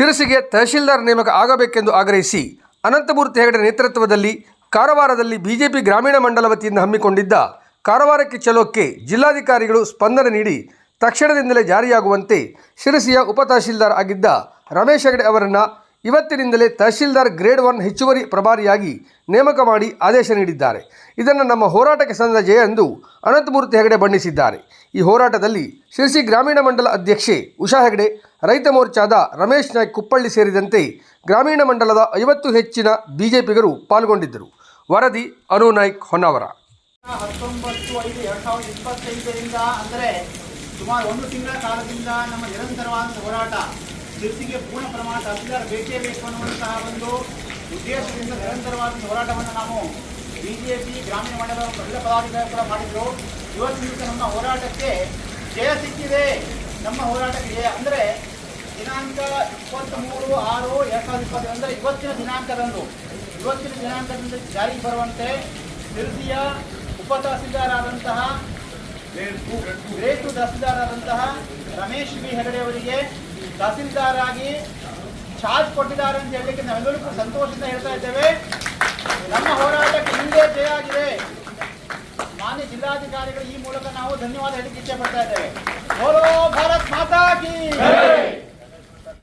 ಶಿರಸಿಗೆ ತಹಶೀಲ್ದಾರ್ ನೇಮಕ ಆಗಬೇಕೆಂದು ಆಗ್ರಹಿಸಿ ಅನಂತಮೂರ್ತಿ ಹೆಗಡೆ ನೇತೃತ್ವದಲ್ಲಿ ಕಾರವಾರದಲ್ಲಿ ಬಿಜೆಪಿ ಗ್ರಾಮೀಣ ಮಂಡಲ ವತಿಯಿಂದ ಹಮ್ಮಿಕೊಂಡಿದ್ದ ಕಾರವಾರಕ್ಕೆ ಚಲೋಕ್ಕೆ ಜಿಲ್ಲಾಧಿಕಾರಿಗಳು ಸ್ಪಂದನೆ ನೀಡಿ ತಕ್ಷಣದಿಂದಲೇ ಜಾರಿಯಾಗುವಂತೆ ಶಿರಸಿಯ ಉಪ ತಹಶೀಲ್ದಾರ್ ಆಗಿದ್ದ ರಮೇಶ್ ಹೆಗಡೆ ಅವರನ್ನು ಇವತ್ತಿನಿಂದಲೇ ತಹಶೀಲ್ದಾರ್ ಗ್ರೇಡ್ ಒನ್ ಹೆಚ್ಚುವರಿ ಪ್ರಭಾರಿಯಾಗಿ ನೇಮಕ ಮಾಡಿ ಆದೇಶ ನೀಡಿದ್ದಾರೆ. ಇದನ್ನು ನಮ್ಮ ಹೋರಾಟಕ್ಕೆ ಸಂದ ಜಯ ಎಂದು ಅನಂತಮೂರ್ತಿ ಹೆಗಡೆ ಬಣ್ಣಿಸಿದ್ದಾರೆ. ಈ ಹೋರಾಟದಲ್ಲಿ ಶಿರಸಿ ಗ್ರಾಮೀಣ ಮಂಡಲ ಅಧ್ಯಕ್ಷೆ ಉಷಾ ಹೆಗಡೆ ರೈತ ಮೋರ್ಚಾದ ರಮೇಶ್ ನಾಯ್ಕ್ ಕುಪ್ಪಳ್ಳಿ ಸೇರಿದಂತೆ ಗ್ರಾಮೀಣ ಮಂಡಲದ ಐವತ್ತು ಹೆಚ್ಚಿನ ಬಿಜೆಪಿಗರು ಪಾಲ್ಗೊಂಡಿದ್ದರು. ವರದಿ ಅನು ನಾಯ್ಕ್ ಹೊನ್ನಾವರ. ಹತ್ತೊಂಬತ್ತು ಐದು ಎರಡ್ ಸಾವಿರದ ಇಪ್ಪತ್ತೈದರಿಂದ ಅಂದರೆ ಸುಮಾರು ಒಂದು ತಿಂಗಳ ಕಾಲದಿಂದ ನಮ್ಮ ನಿರಂತರವಾದ ಹೋರಾಟ ಶಿರ್ಸಿಗೆ ಪೂರ್ಣ ಪ್ರಮಾಣದ ಅಧಿಕಾರ ಬೇಕೇ ಬೇಕು ಅನ್ನುವಂತಹ ಒಂದು ಉದ್ದೇಶದಿಂದ ನಿರಂತರವಾದ ಹೋರಾಟವನ್ನು ನಾವು ಬಿಜೆಪಿ, ಗ್ರಾಮೀಣ ಮಂಡಲದ ಎಲ್ಲ ಪದಾಧಿಕಾರಿ ಕೂಡ ಮಾಡಿದ್ರು. ಇವತ್ತಿನ ನಮ್ಮ ಹೋರಾಟಕ್ಕೆ ಜಯ ಸಿಕ್ಕಿದೆ. ನಮ್ಮ ಹೋರಾಟಕ್ಕೆ ಅಂದರೆ ದಿನಾಂಕ ಇಪ್ಪತ್ತ್ಮೂರು ಆರು ಎರಡ್ ಸಾವಿರದ ಇಪ್ಪತ್ತೊಂದರ ಇವತ್ತಿನ ದಿನಾಂಕದಂದು. ಇವತ್ತಿನ ದಿನಾಂಕದಿಂದ ಜಾರಿಗೆ ಬರುವಂತೆ ಶಿರ್ಸಿಯ ಉಪ ತಹಸೀಲ್ದಾರಾದಂತಹ ರೇಟು ಗ್ರೇಟ್ ಟು ತಹಸೀಲ್ದಾರ್ ಆದಂತಹ ರಮೇಶ್ ಬಿ. ಹೆಗಡೆ ಅವರಿಗೆ ತಹಸೀಲ್ದಾರ್ ಆಗಿ ಚಾರ್ಜ್ ಕೊಟ್ಟಿದ್ದಾರೆ ಅಂತ ಹೇಳಲಿಕ್ಕೆ ನಾವೆಲ್ಲರೂ ಕೂಡ ಸಂತೋಷದಿಂದ ಹೇಳ್ತಾ ಇದ್ದೇವೆ. ನಮ್ಮ ಹೋರಾಟಕ್ಕೆ ಹಿಂದೆ ಜಯ ಆಗಿದೆ. ಮಾನ್ಯ ಜಿಲ್ಲಾಧಿಕಾರಿಗಳು ಈ ಮೂಲಕ ನಾವು ಧನ್ಯವಾದ ಹೇಳಿಕೆ ಇಚ್ಛೆ ಪಡ್ತಾ ಇದ್ದೇವೆ. ಭಾರತ್